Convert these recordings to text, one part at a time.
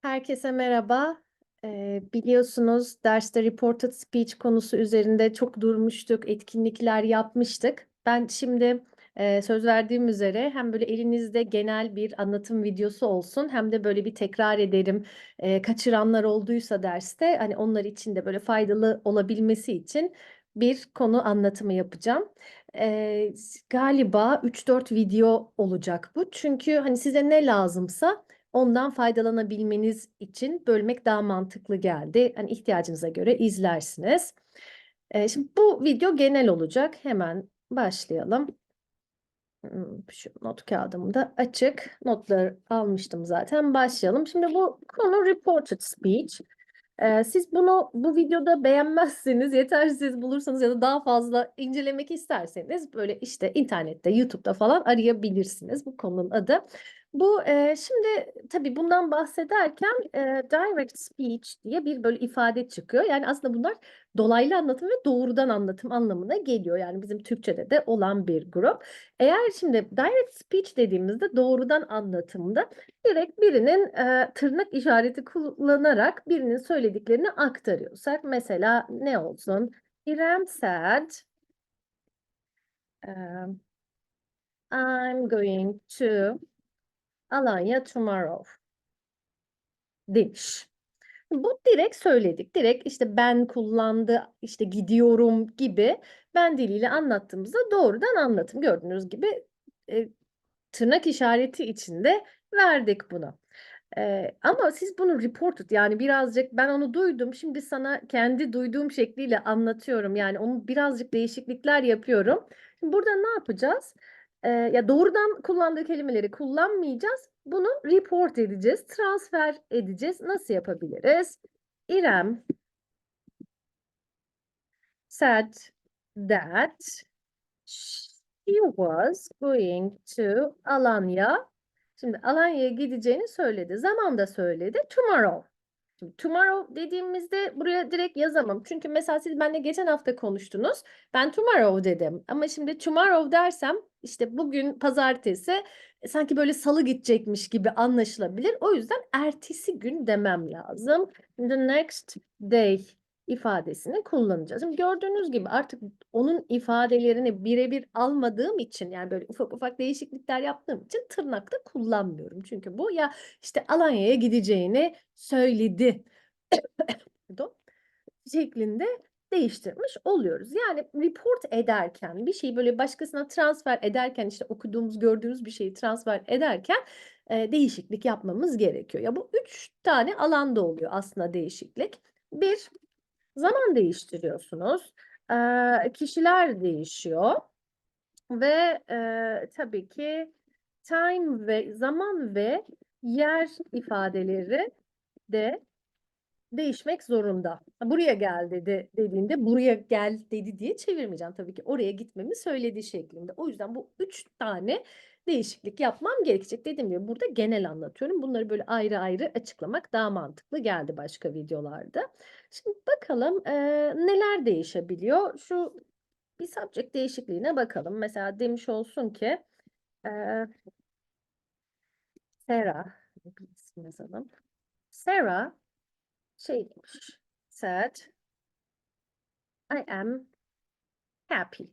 Herkese merhaba. Ee, biliyorsunuz derste reported speech konusu üzerinde çok durmuştuk, etkinlikler yapmıştık. Ben şimdi e, söz verdiğim üzere hem böyle elinizde genel bir anlatım videosu olsun hem de böyle bir tekrar ederim. E, kaçıranlar olduysa derste hani onlar için de böyle faydalı olabilmesi için bir konu anlatımı yapacağım. E, galiba 3-4 video olacak bu. Çünkü hani size ne lazımsa ondan faydalanabilmeniz için bölmek daha mantıklı geldi. Hani ihtiyacınıza göre izlersiniz. Ee, şimdi bu video genel olacak. Hemen başlayalım. Hmm, Şu not kağıdım da açık. Notları almıştım zaten. Başlayalım. Şimdi bu konu reported speech. Ee, siz bunu bu videoda beğenmezseniz, yetersiz bulursanız ya da daha fazla incelemek isterseniz böyle işte internette, YouTube'da falan arayabilirsiniz. Bu konunun adı. Bu e, şimdi tabii bundan bahsederken e, direct speech diye bir böyle ifade çıkıyor. Yani aslında bunlar dolaylı anlatım ve doğrudan anlatım anlamına geliyor. Yani bizim Türkçe'de de olan bir grup. Eğer şimdi direct speech dediğimizde doğrudan anlatımda direkt birinin e, tırnak işareti kullanarak birinin söylediklerini aktarıyorsak mesela ne olsun? İrem said um, I'm going to Alanya tomorrow demiş. Bu direkt söyledik. Direkt işte ben kullandı, işte gidiyorum gibi ben diliyle anlattığımızda doğrudan anlatım. Gördüğünüz gibi e, tırnak işareti içinde verdik bunu. Ee, ama siz bunu reported yani birazcık ben onu duydum şimdi sana kendi duyduğum şekliyle anlatıyorum yani onu birazcık değişiklikler yapıyorum. Şimdi burada ne yapacağız? Ee, ya doğrudan kullandığı kelimeleri kullanmayacağız. Bunu report edeceğiz, transfer edeceğiz. Nasıl yapabiliriz? İrem said that she was going to Alanya. Şimdi Alanya'ya gideceğini söyledi. Zaman da söyledi. Tomorrow. Şimdi tomorrow dediğimizde buraya direkt yazamam. Çünkü mesela siz benimle geçen hafta konuştunuz. Ben tomorrow dedim. Ama şimdi tomorrow dersem işte bugün pazartesi e, sanki böyle salı gidecekmiş gibi anlaşılabilir. O yüzden ertesi gün demem lazım. The next day ifadesini kullanacağız. Şimdi gördüğünüz gibi artık onun ifadelerini birebir almadığım için yani böyle ufak ufak değişiklikler yaptığım için tırnakta kullanmıyorum. Çünkü bu ya işte Alanya'ya gideceğini söyledi şeklinde değiştirmiş oluyoruz. Yani report ederken bir şeyi böyle başkasına transfer ederken işte okuduğumuz gördüğümüz bir şeyi transfer ederken e, değişiklik yapmamız gerekiyor. Ya bu üç tane alanda oluyor aslında değişiklik. Bir, zaman değiştiriyorsunuz. E, kişiler değişiyor. Ve e, tabii ki time ve zaman ve yer ifadeleri de değişmek zorunda. Buraya gel dedi dediğinde buraya gel dedi diye çevirmeyeceğim tabii ki. Oraya gitmemi söylediği şeklinde. O yüzden bu üç tane değişiklik yapmam gerekecek. Dediğim gibi burada genel anlatıyorum. Bunları böyle ayrı ayrı açıklamak daha mantıklı geldi başka videolarda. Şimdi bakalım e, neler değişebiliyor. Şu bir subject değişikliğine bakalım. Mesela demiş olsun ki e, Sarah isim yazalım. Sarah şey demiş. Said I am happy.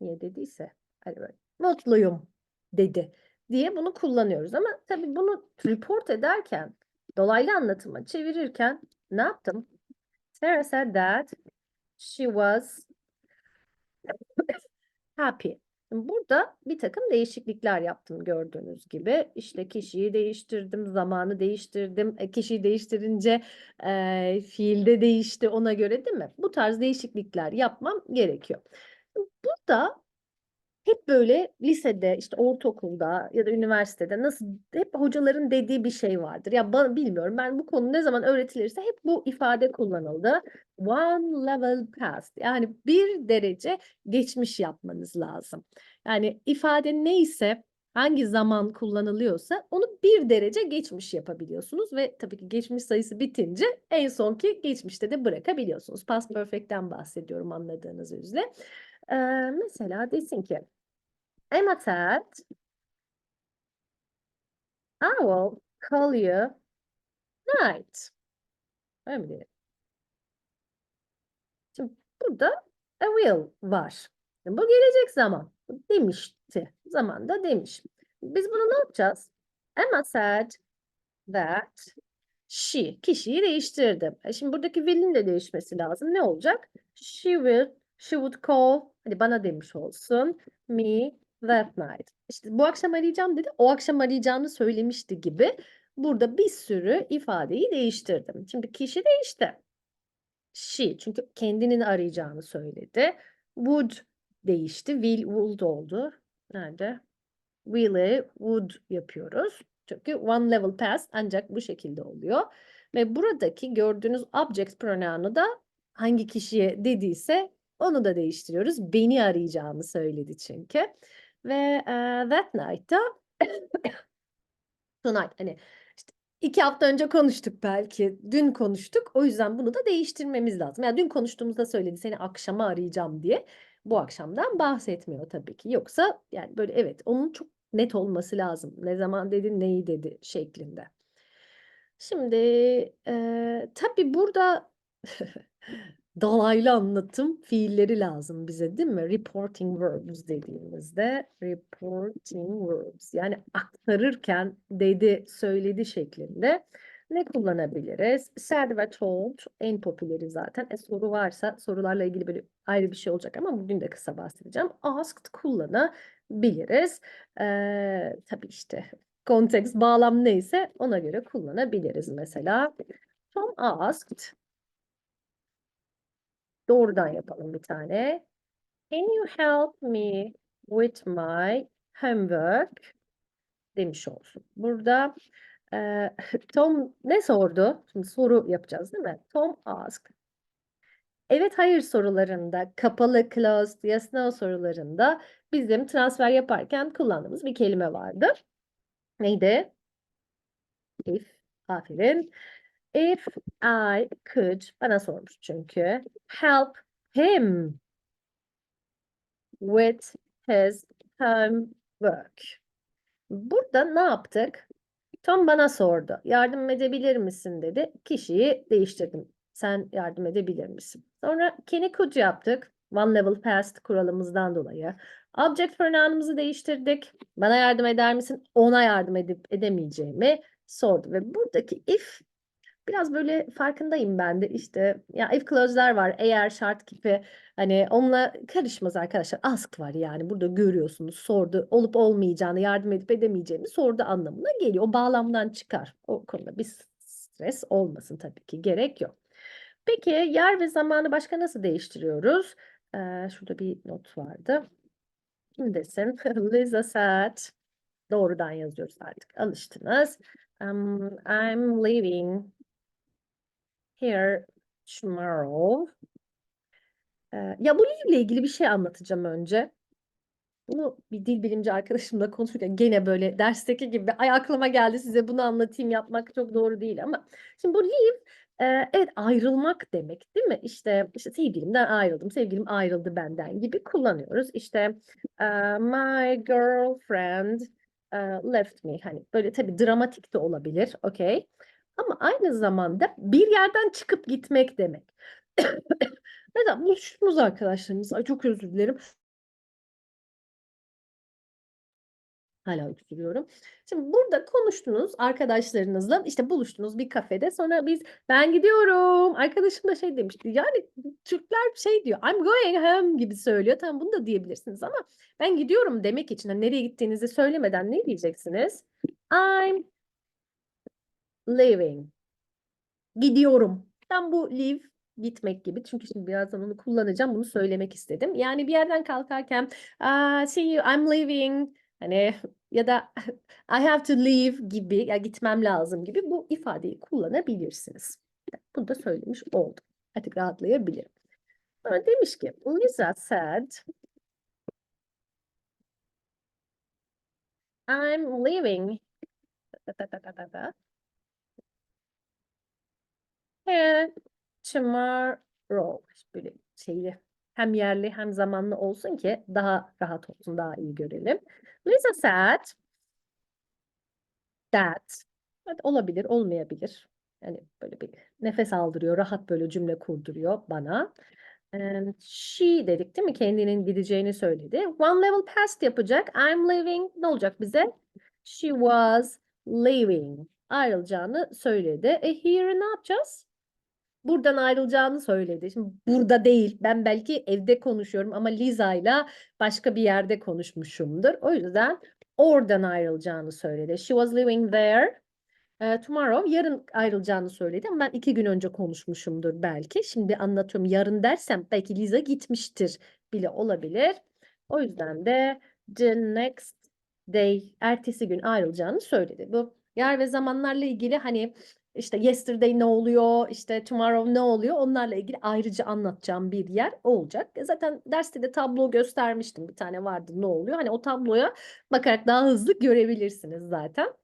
Niye dediyse. Hani mutluyum dedi diye bunu kullanıyoruz. Ama tabii bunu report ederken dolaylı anlatıma çevirirken ne yaptım? Sarah said that she was happy. Burada bir takım değişiklikler yaptım gördüğünüz gibi. İşte kişiyi değiştirdim, zamanı değiştirdim. E, kişiyi değiştirince e, fiilde değişti ona göre değil mi? Bu tarz değişiklikler yapmam gerekiyor. Burada hep böyle lisede, işte ortaokulda ya da üniversitede nasıl hep hocaların dediği bir şey vardır. Ya ben bilmiyorum ben bu konu ne zaman öğretilirse hep bu ifade kullanıldı. One level past. Yani bir derece geçmiş yapmanız lazım. Yani ifade neyse hangi zaman kullanılıyorsa onu bir derece geçmiş yapabiliyorsunuz ve tabii ki geçmiş sayısı bitince en sonki geçmişte de bırakabiliyorsunuz. Past perfect'ten bahsediyorum anladığınız üzere. Ee, mesela desin ki Emma said I will call you night. Öyle? Şimdi burada a will var. Bu gelecek zaman. Demişti. Zamanda demiş. Biz bunu ne yapacağız? Emma said that she. Kişiyi değiştirdim. E şimdi buradaki will'in de değişmesi lazım. Ne olacak? She will, she would call. Hadi bana demiş olsun. Me that night. İşte bu akşam arayacağım dedi. O akşam arayacağını söylemişti gibi. Burada bir sürü ifadeyi değiştirdim. Şimdi kişi değişti. She çünkü kendinin arayacağını söyledi. Would değişti. Will, would oldu. Nerede? Will'i would yapıyoruz. Çünkü one level past ancak bu şekilde oluyor. Ve buradaki gördüğünüz object pronoun'u da hangi kişiye dediyse onu da değiştiriyoruz. Beni arayacağını söyledi çünkü. Ve e, that night'ta tonight hani işte iki hafta önce konuştuk belki. Dün konuştuk. O yüzden bunu da değiştirmemiz lazım. Yani dün konuştuğumuzda söyledi seni akşama arayacağım diye. Bu akşamdan bahsetmiyor tabii ki. Yoksa yani böyle evet onun çok net olması lazım. Ne zaman dedi, neyi dedi şeklinde. Şimdi e, tabii burada dolaylı anlatım fiilleri lazım bize değil mi? Reporting verbs dediğimizde reporting verbs yani aktarırken dedi, söyledi şeklinde ne kullanabiliriz? Said ve told en popüleri zaten. E, soru varsa sorularla ilgili böyle ayrı bir şey olacak ama bugün de kısa bahsedeceğim. Asked kullanabiliriz. Ee, tabii işte konteks, bağlam neyse ona göre kullanabiliriz mesela. Tom asked Doğrudan yapalım bir tane. Can you help me with my homework? Demiş olsun. Burada e, Tom ne sordu? Şimdi soru yapacağız değil mi? Tom asked. Evet hayır sorularında, kapalı closed, yes no sorularında bizim transfer yaparken kullandığımız bir kelime vardı. Neydi? If. Aferin. If I could, bana sormuş çünkü, help him with his homework. Burada ne yaptık? Tom bana sordu. Yardım edebilir misin dedi. Kişiyi değiştirdim. Sen yardım edebilir misin? Sonra can could yaptık. One level past kuralımızdan dolayı. Object pronoun'ımızı değiştirdik. Bana yardım eder misin? Ona yardım edip edemeyeceğimi sordu. Ve buradaki if biraz böyle farkındayım ben de işte ya if clause'lar var eğer şart gibi hani onunla karışmaz arkadaşlar ask var yani burada görüyorsunuz sordu olup olmayacağını yardım edip edemeyeceğini sordu anlamına geliyor o bağlamdan çıkar o konuda bir stres olmasın tabii ki gerek yok. Peki yer ve zamanı başka nasıl değiştiriyoruz? Ee, şurada bir not vardı. Kimdesin? Liza said. Doğrudan yazıyoruz artık. Alıştınız. Um, I'm leaving here tomorrow. Ee, ya bu ile ilgili bir şey anlatacağım önce. Bunu bir dil bilimci arkadaşımla konuşurken gene böyle dersteki gibi ay aklıma geldi size bunu anlatayım yapmak çok doğru değil ama şimdi bu leave e, evet ayrılmak demek değil mi? İşte işte sevgilimden ayrıldım, sevgilim ayrıldı benden gibi kullanıyoruz. İşte e, my girlfriend e, left me hani böyle tabii dramatik de olabilir, okey. Ama aynı zamanda bir yerden çıkıp gitmek demek. Mesela buluştunuz arkadaşlarınız, ay çok özür dilerim. Hala öksürüyorum. Şimdi burada konuştunuz arkadaşlarınızla işte buluştunuz bir kafede sonra biz ben gidiyorum arkadaşım da şey demişti yani Türkler şey diyor I'm going home gibi söylüyor tamam bunu da diyebilirsiniz ama ben gidiyorum demek için hani nereye gittiğinizi söylemeden ne diyeceksiniz? I'm leaving gidiyorum. Ben bu leave gitmek gibi. Çünkü şimdi birazdan onu kullanacağım. Bunu söylemek istedim. Yani bir yerden kalkarken see you, I'm leaving hani ya da I have to leave gibi ya gitmem lazım gibi bu ifadeyi kullanabilirsiniz. Bunu da söylemiş oldum. Artık rahatlayabilirim. Sonra demiş ki Lisa said I'm leaving here tomorrow. Böyle şeyli hem yerli hem zamanlı olsun ki daha rahat olsun, daha iyi görelim. Lisa said that. Evet, olabilir, olmayabilir. Yani böyle bir nefes aldırıyor, rahat böyle cümle kurduruyor bana. And she dedik değil mi? Kendinin gideceğini söyledi. One level past yapacak. I'm leaving. Ne olacak bize? She was leaving. Ayrılacağını söyledi. E here ne yapacağız? Buradan ayrılacağını söyledi. Şimdi burada değil. Ben belki evde konuşuyorum ama Liza'yla başka bir yerde konuşmuşumdur. O yüzden oradan ayrılacağını söyledi. She was living there. e, tomorrow yarın ayrılacağını söyledi ama ben iki gün önce konuşmuşumdur belki. Şimdi anlatıyorum yarın dersem belki Liza gitmiştir bile olabilir. O yüzden de the next day ertesi gün ayrılacağını söyledi. Bu yer ve zamanlarla ilgili hani işte yesterday ne oluyor, işte tomorrow ne oluyor onlarla ilgili ayrıca anlatacağım bir yer olacak. E Zaten derste de tablo göstermiştim. Bir tane vardı ne oluyor. Hani o tabloya bakarak daha hızlı görebilirsiniz zaten.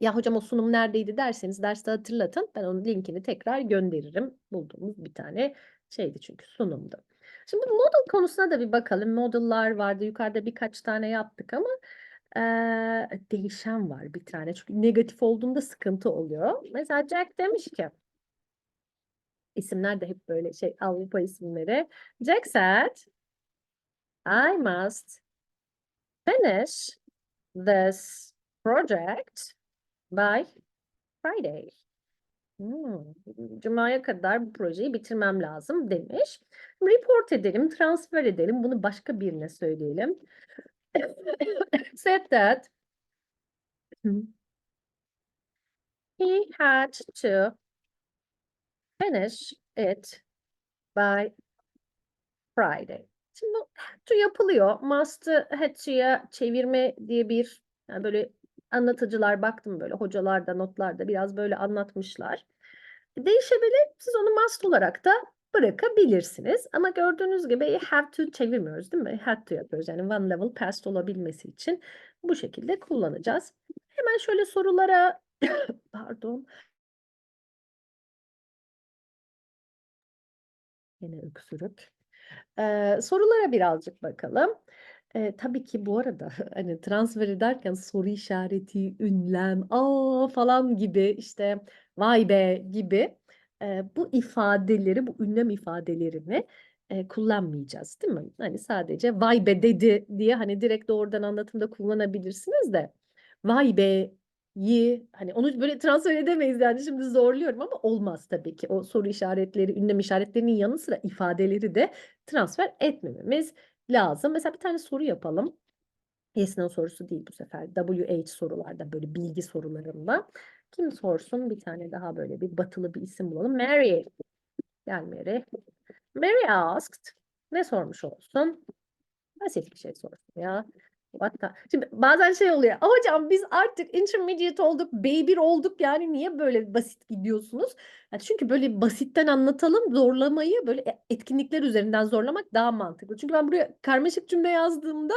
Ya hocam o sunum neredeydi derseniz derste hatırlatın. Ben onun linkini tekrar gönderirim. Bulduğumuz bir tane şeydi çünkü sunumdu. Şimdi model konusuna da bir bakalım. Model'lar vardı. Yukarıda birkaç tane yaptık ama eee, değişen var bir tane. Çünkü negatif olduğunda sıkıntı oluyor. Mesela Jack demiş ki isimler de hep böyle şey Avrupa isimleri. Jack said I must finish this project by Friday. Hmm, Cuma'ya kadar bu projeyi bitirmem lazım demiş. Report edelim, transfer edelim. Bunu başka birine söyleyelim. Said that he had to finish it by Friday. Şimdi bu to yapılıyor. Must'ı had to'ya çevirme diye bir yani böyle anlatıcılar baktım böyle hocalarda notlarda biraz böyle anlatmışlar. Değişebilir. Siz onu must olarak da bırakabilirsiniz. Ama gördüğünüz gibi have to çevirmiyoruz değil mi? Had to yapıyoruz. Yani one level past olabilmesi için bu şekilde kullanacağız. Hemen şöyle sorulara pardon. Yine öksürük. Ee, sorulara birazcık bakalım. Ee, tabii ki bu arada hani transfer ederken soru işareti, ünlem, aa falan gibi işte vay be gibi e, bu ifadeleri, bu ünlem ifadelerini e, kullanmayacağız, değil mi? Hani sadece vay be dedi diye hani direkt doğrudan anlatımda kullanabilirsiniz de vay be yi hani onu böyle transfer edemeyiz yani şimdi zorluyorum ama olmaz tabii ki. O soru işaretleri, ünlem işaretlerinin yanı sıra ifadeleri de transfer etmememiz lazım. Mesela bir tane soru yapalım. Yes/No sorusu değil bu sefer. WH sorularda böyle bilgi sorularında. Kim sorsun? Bir tane daha böyle bir batılı bir isim bulalım. Mary. Gel Mary. Mary asked. Ne sormuş olsun? Basit bir şey sorsun ya. What the- Şimdi bazen şey oluyor. "Aa Hocam biz artık intermediate olduk, B1 olduk yani niye böyle basit gidiyorsunuz? Ya çünkü böyle basitten anlatalım, zorlamayı böyle e- etkinlikler üzerinden zorlamak daha mantıklı. Çünkü ben buraya karmaşık cümle yazdığımda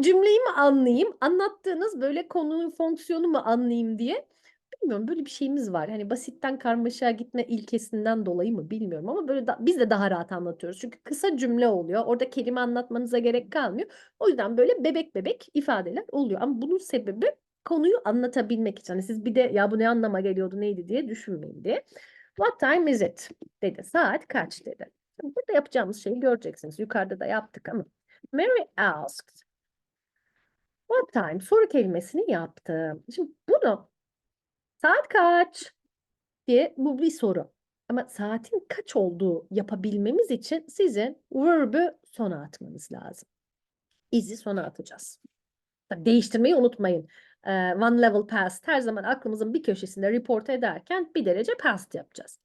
cümleyi mi anlayayım, anlattığınız böyle konunun fonksiyonu mu anlayayım diye. Bilmiyorum böyle bir şeyimiz var. Hani basitten karmaşığa gitme ilkesinden dolayı mı bilmiyorum ama böyle da, biz de daha rahat anlatıyoruz. Çünkü kısa cümle oluyor. Orada kelime anlatmanıza gerek kalmıyor. O yüzden böyle bebek bebek ifadeler oluyor. Ama bunun sebebi konuyu anlatabilmek için. Hani siz bir de ya bu ne anlama geliyordu neydi diye düşünmeyin diye. What time is it? dedi. Saat kaç dedi. Şimdi Burada yapacağımız şeyi göreceksiniz. Yukarıda da yaptık ama. Mary asked. What time? Soru kelimesini yaptım. Şimdi bunu saat kaç diye bu bir soru. Ama saatin kaç olduğu yapabilmemiz için sizin verb'ü sona atmanız lazım. Is'i sona atacağız. Tabii değiştirmeyi unutmayın. Ee, one level past her zaman aklımızın bir köşesinde report ederken bir derece past yapacağız.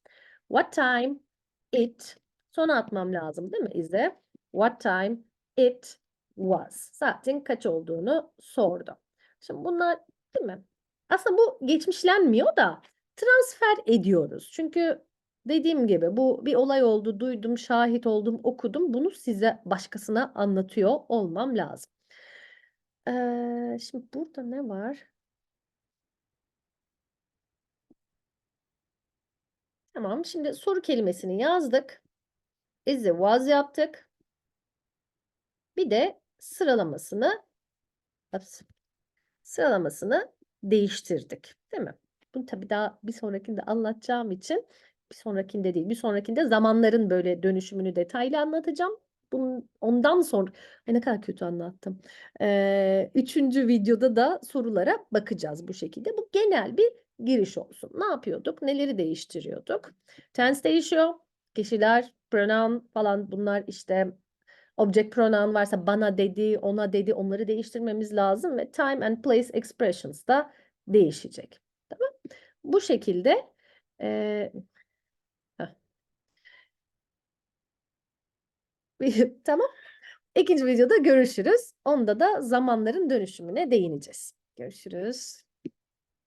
What time it sona atmam lazım değil mi is'e? What time it was. Saatin kaç olduğunu sordu. Şimdi bunlar değil mi? Aslında bu geçmişlenmiyor da transfer ediyoruz. Çünkü dediğim gibi bu bir olay oldu, duydum, şahit oldum, okudum. Bunu size başkasına anlatıyor olmam lazım. Ee, şimdi burada ne var? Tamam, şimdi soru kelimesini yazdık. Is it was yaptık. Bir de sıralamasını sıralamasını değiştirdik, değil mi? Bunu tabii daha bir sonrakinde anlatacağım için bir sonrakinde değil, bir sonrakinde zamanların böyle dönüşümünü detaylı anlatacağım. Bunun ondan sonra Ay ne kadar kötü anlattım. Eee, 3. videoda da sorulara bakacağız bu şekilde. Bu genel bir giriş olsun. Ne yapıyorduk? Neleri değiştiriyorduk? Tense değişiyor. Kişiler, pronoun falan bunlar işte object pronoun varsa bana dedi, ona dedi onları değiştirmemiz lazım ve time and place expressions da değişecek. Tamam? Bu şekilde heh. Tamam. İkinci videoda görüşürüz. Onda da zamanların dönüşümüne değineceğiz. Görüşürüz.